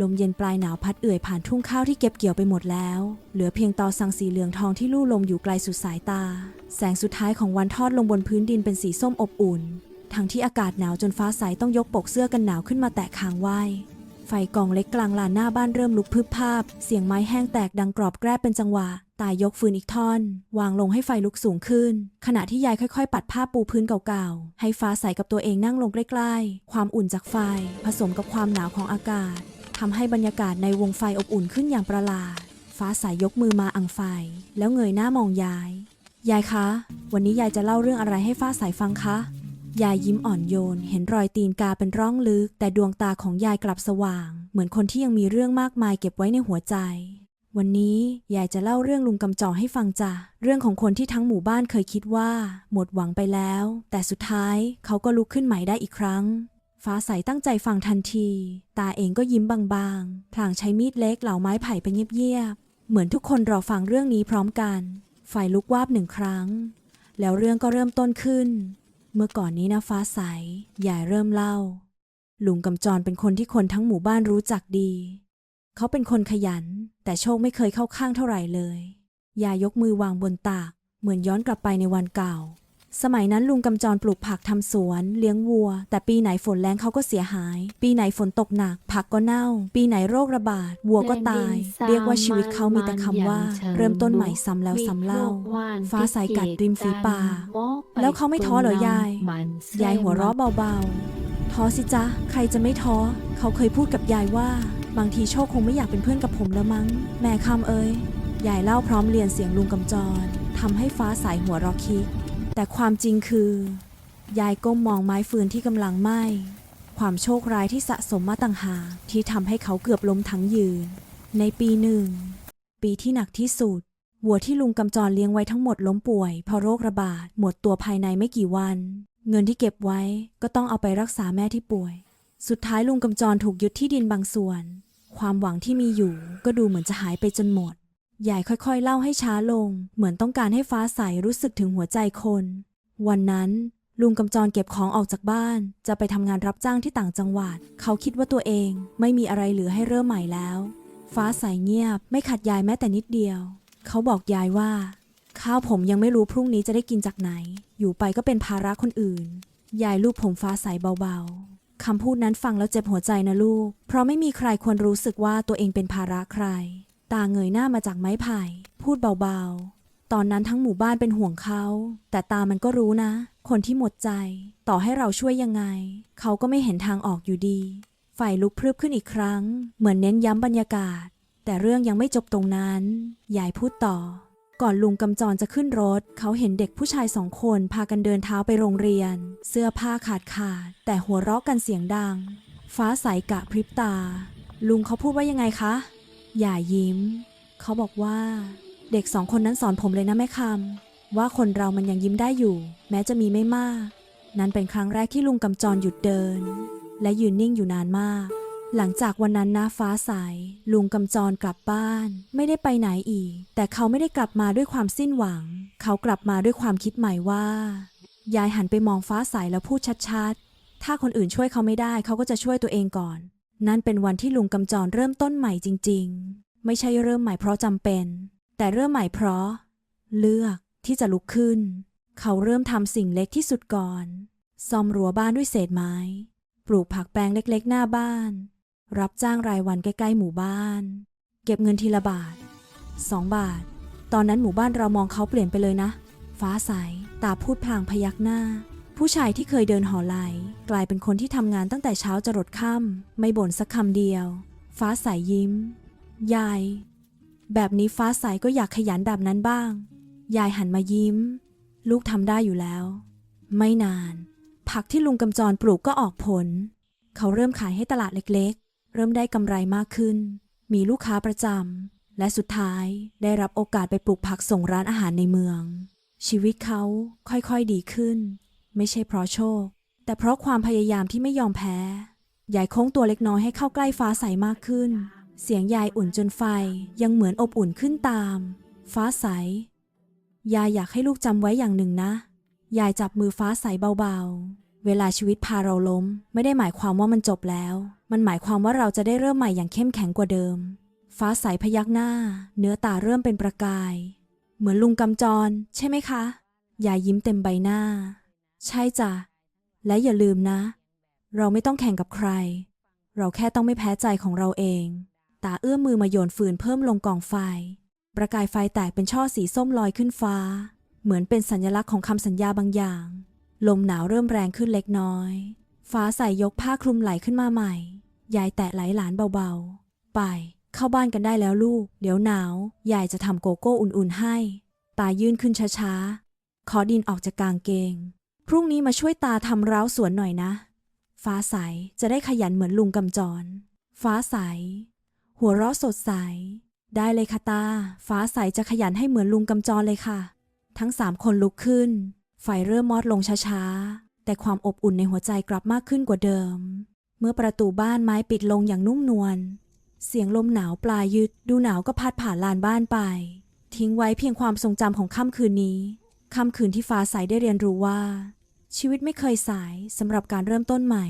ลมเย็นปลายหนาวพัดเอื่อยผ่านทุ่งข้าวที่เก็บเกี่ยวไปหมดแล้ว เหลือเพียงตอสังสีเหลืองทองที่ลู่ลมอยู่ไกลสุดสายตา แสงสุดท้ายของวันทอดลงบนพื้นดินเป็นสีส้มอบอุ่น ทั้งที่อากาศหนาวจนฟ้าใสต้องยกปกเสื้อกันหนาวขึ้นมาแตะคางไหวไฟกองเล็กกลางลานหน้าบ้านเริ่มลุกพึบภาพ เสียงไม้แห้งแตกดังกรอบแกรบเป็นจังหวะ ตายยกฟืนอีกท่อน วางลงให้ไฟลุกสูงขึ้น ขณะที่ยายค่อยๆ ปัดผ้าปูพื้นเก่าๆ ให้ฟ้าใสกับตัวเองนั่งลงใกล้ๆ ความอุ่นจากไฟ ผสมกับความหนาวของอากาศ ทำให้บรรยากาศในวงไฟอบอุ่นขึ้นอย่างประหลาด ฟ้าใสยยกมือมาอังไฟ แล้วเงยหน้ามองยาย ยายคะ วันนี้ยายจะเล่าเรื่องอะไรให้ฟ้าใสฟังคะ ยายยิ้มอ่อนโยน เห็นรอยตีนกาเป็นร่องลึก แต่ดวงตาของยายกลับสว่าง เหมือนคนที่ยังมีเรื่องมากมายเก็บไว้ในหัวใจ วันนี้ยายจะเล่าเรื่องลุงกำจอให้ฟังจ้ะ เรื่องของคนที่ทั้งหมู่บ้านเคยคิดว่า หมดหวังไปแล้ว แต่สุดท้ายเขาก็ลุกขึ้นใหม่ได้อีกครั้ง ฟ้าใสตั้งใจฟังทันที ตาเองก็ยิ้มบางๆพลางใช้มีดเล็กเหลาไม้ไผ่ไปเงียบๆ เหมือนทุกคนรอฟังเรื่องนี้พร้อมกัน ไฟลุกวาบหนึ่งครั้ง แล้วเรื่องก็เริ่มต้นขึ้น เมื่อก่อนนี้นะฟ้าใสยายเริ่มเล่า ลุงกำจรเป็นคนที่คนทั้งหมู่บ้านรู้จักดี เขาเป็นคนขยัน แต่โชคไม่เคยเข้าข้างเท่าไหร่เลย ยายยกมือวางบนตาก เหมือนย้อนกลับไปในวันเก่า สมัยนั้นลุงกำจรปลูกผักทำสวน เลี้ยงวัว แต่ปีไหนฝนแรงเขาก็เสียหาย ปีไหนฝนตกหนัก ผักก็เน่า ปีไหนโรคระบาด วัวก็ตาย เรียกว่าชีวิตเขามีแต่คำว่า เริ่มต้นใหม่ซ้ำแล้วซ้ำเล่า ฟ้าใสกัดริมฝีปากแล้วเขาไม่ท้อเหรอยาย ยายหัวเราะเบาๆ ท้อสิจ๊ะ ใครจะไม่ท้อ เขาเคยพูดกับยายว่า บางทีโชคคงไม่อยากเป็นเพื่อนกับผมแล้วมั้ง แม่คำเอ้ย ยายเล่าพร้อมเรียนเสียงลุงกำจรทำให้ฟ้าใสหัวเราะคิก แต่ความจริงคือ ยายก้มมองไม้ฟืนที่กำลังไหม้ ความโชคร้ายที่สะสมมาต่างหากที่ทำให้เขาเกือบล้มทั้งยืน ในปีหนึ่ง ปีที่หนักที่สุด วัวที่ลุงกำจรเลี้ยงไว้ทั้งหมดล้มป่วยเพราะโรคระบาดหมดตัวภายในไม่กี่วัน เงินที่เก็บไว้ก็ต้องเอาไปรักษาแม่ที่ป่วย สุดท้ายลุงกำจรถูกยึดที่ดินบางส่วน ความหวังที่มีอยู่ก็ดูเหมือนจะหายไปจนหมด ยายค่อยๆ เล่าให้ช้าลง เหมือนต้องการให้ฟ้าใสรู้สึกถึงหัวใจคน วันนั้น ลุงกำจรเก็บของออกจากบ้าน จะไปทำงานรับจ้างที่ต่างจังหวัด เขาคิดว่าตัวเองไม่มีอะไรเหลือให้เริ่มใหม่แล้ว ฟ้าใสเงียบ ไม่ขัดยายแม้แต่นิดเดียว เขาบอกยายว่า ข้าวผมยังไม่รู้พรุ่งนี้จะได้กินจากไหน อยู่ไปก็เป็นภาระคนอื่น ยายลูบผมฟ้าใสเบาๆคำพูดนั้นฟังแล้วเจ็บหัวใจนะลูก เพราะไม่มีใครควรรู้สึกว่าตัวเองเป็นภาระใคร ตาเงยหน้ามาจากไม้ไผ่ พูดเบาๆ ตอนนั้นทั้งหมู่บ้านเป็นห่วงเขา แต่ตามันก็รู้นะ คนที่หมดใจ ต่อให้เราช่วยยังไง เขาก็ไม่เห็นทางออกอยู่ดี ไฟลุกพรึบขึ้นอีกครั้ง เหมือนเน้นย้ำบรรยากาศ แต่เรื่องยังไม่จบตรงนั้น ยายพูดต่อ ก่อนลุงกำจรจะขึ้นรถ เขาเห็นเด็กผู้ชายสองคนพากันเดินเท้าไปโรงเรียน เสื้อผ้าขาดขาด แต่หัวเราะกันเสียงดัง ฟ้าใสกะพริบตา ลุงเขาพูดว่ายังไงคะ อย่ายิ้ม เขาบอกว่า เด็กสองคนนั้นสอนผมเลยนะแม่คำว่าคนเรามันยังยิ้มได้อยู่ แม้จะมีไม่มาก นั่นเป็นครั้งแรกที่ลุงกำจรหยุดเดิน และยืนนิ่งอยู่นานมาก หลังจากวันนั้นนะฟ้าใสลุงกำจรกลับบ้าน ไม่ได้ไปไหนอีก แต่เขาไม่ได้กลับมาด้วยความสิ้นหวัง เขากลับมาด้วยความคิดใหม่ว่า ยายหันไปมองฟ้าใสแล้วพูดชัดๆ ถ้าคนอื่นช่วยเขาไม่ได้ เขาก็จะช่วยตัวเองก่อน นั่นเป็นวันที่ลุงกำจรเริ่มต้นใหม่จริง ๆ ไม่ใช่เริ่มใหม่เพราะจำเป็น แต่เริ่มใหม่เพราะ เลือกที่จะลุกขึ้น เขาเริ่มทำสิ่งเล็กที่สุดก่อน ซ่อมรั้วบ้านด้วยเศษไม้ ปลูกผักแปลงเล็กๆ หน้าบ้าน รับจ้างรายวันใกล้ๆหมู่บ้าน เก็บเงินทีละบาท2บาท ตอนนั้นหมู่บ้านเรามองเขาเปลี่ยนไปเลยนะ ฟ้าใส ตาพูดพลางพยักหน้า ผู้ชายที่เคยเดินหอไหลกลายเป็นคนที่ทำงานตั้งแต่เช้าจรดค่ำไม่บ่นสักคำเดียว ฟ้าใสยิ้ม ยาย แบบนี้ฟ้าใสก็อยากขยันแบบนั้นบ้าง ยายหันมายิ้ม ลูกทำได้อยู่แล้ว ไม่นาน ผักที่ลุงกำจรปลูกก็ออกผล เขาเริ่มขายให้ตลาดเล็กๆ เริ่มได้กำไรมากขึ้น มีลูกค้าประจำและสุดท้ายได้รับโอกาสไปปลูกผักส่งร้านอาหารในเมือง ชีวิตเขาค่อยๆดีขึ้น ไม่ใช่เพราะโชค แต่เพราะความพยายามที่ไม่ยอมแพ้ ยายโค้งตัวเล็กน้อยให้เข้าใกล้ฟ้าใสมากขึ้น เสียงยายอุ่นจนไฟยังเหมือนอบอุ่นขึ้นตาม ฟ้าใส ยายอยากให้ลูกจำไว้อย่างหนึ่งนะ ยายจับมือฟ้าใสเบาๆ เวลาชีวิตพาเราล้ม ไม่ได้หมายความว่ามันจบแล้ว มันหมายความว่าเราจะได้เริ่มใหม่อย่างเข้มแข็งกว่าเดิม ฟ้าใสพยักหน้า เนื้อตาเริ่มเป็นประกาย เหมือนลุงกำจร ใช่ไหมคะ ยายยิ้มเต็มใบหน้า ใช่จ้ะ และอย่าลืมนะ เราไม่ต้องแข่งกับใคร เราแค่ต้องไม่แพ้ใจของเราเอง ตาเอื้อมมือมาโยนฟืนเพิ่มลงกองไฟ ประกายไฟแตกเป็นช่อสีส้มลอยขึ้นฟ้า เหมือนเป็นสัญลักษณ์ของคำสัญญาบางอย่าง ลมหนาวเริ่มแรงขึ้นเล็กน้อย ฟ้าใสยกผ้าคลุมไหลขึ้นมาใหม่ ยายแตะไหลหลานเบาๆ ไป เข้าบ้านกันได้แล้วลูก เดี๋ยวหนาว ยายจะทำโกโก้อุ่นๆให้ ตายื่นขึ้นช้าๆขอดินออกจากกางเกง พรุ่งนี้มาช่วยตาทำร้าวสวนหน่อยนะ ฟ้าใสจะได้ขยันเหมือนลุงกำจร ฟ้าใส หัวเราะสดใส ได้เลยค่ะตา ฟ้าใสจะขยันให้เหมือนลุงกำจรเลยค่ะ ทั้งสามคนลุกขึ้น ไฟเริ่มมอดลงช้าๆ แต่ความอบอุ่นในหัวใจกลับมากขึ้นกว่าเดิม เมื่อประตูบ้านไม้ปิดลงอย่างนุ่มนวล เสียงลมหนาวปลายยึด ดูหนาวก็พัดผ่านลานบ้านไป ทิ้งไว้เพียงความทรงจำของค่ำคืนนี้ ค่ำคืนที่ฟ้าใสได้เรียนรู้ว่า ชีวิตไม่เคยสายสำหรับการเริ่มต้นใหม่